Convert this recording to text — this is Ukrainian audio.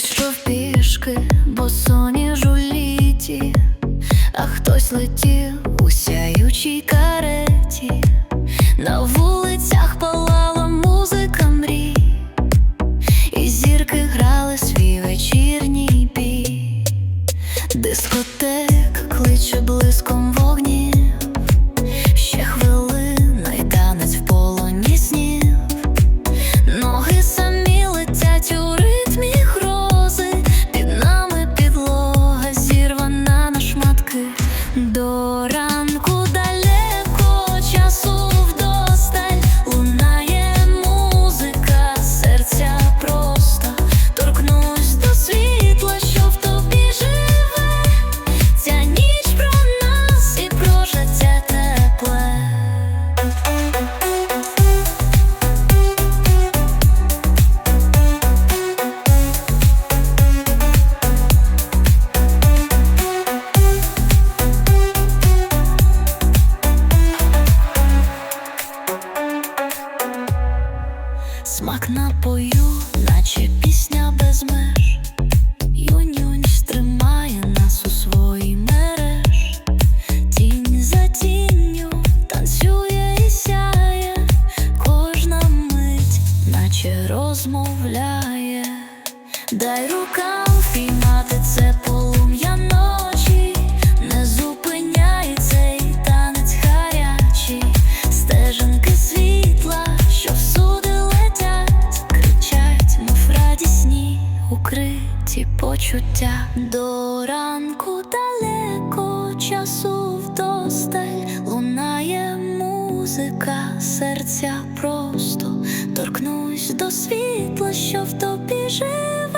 Хтось йшов пішки, бо соні жуліті, а хтось летів у сяючій кареті, на Смак напою, наче пісня без меж. Тримає нас у своїй мереж. Тінь за тінню танцює і сяє, кожна мить, наче розмовляє. Дай рукам почуття. До ранку далеко часу вдосталь лунає музика, серця просто торкнусь до світла, що в тобі живе.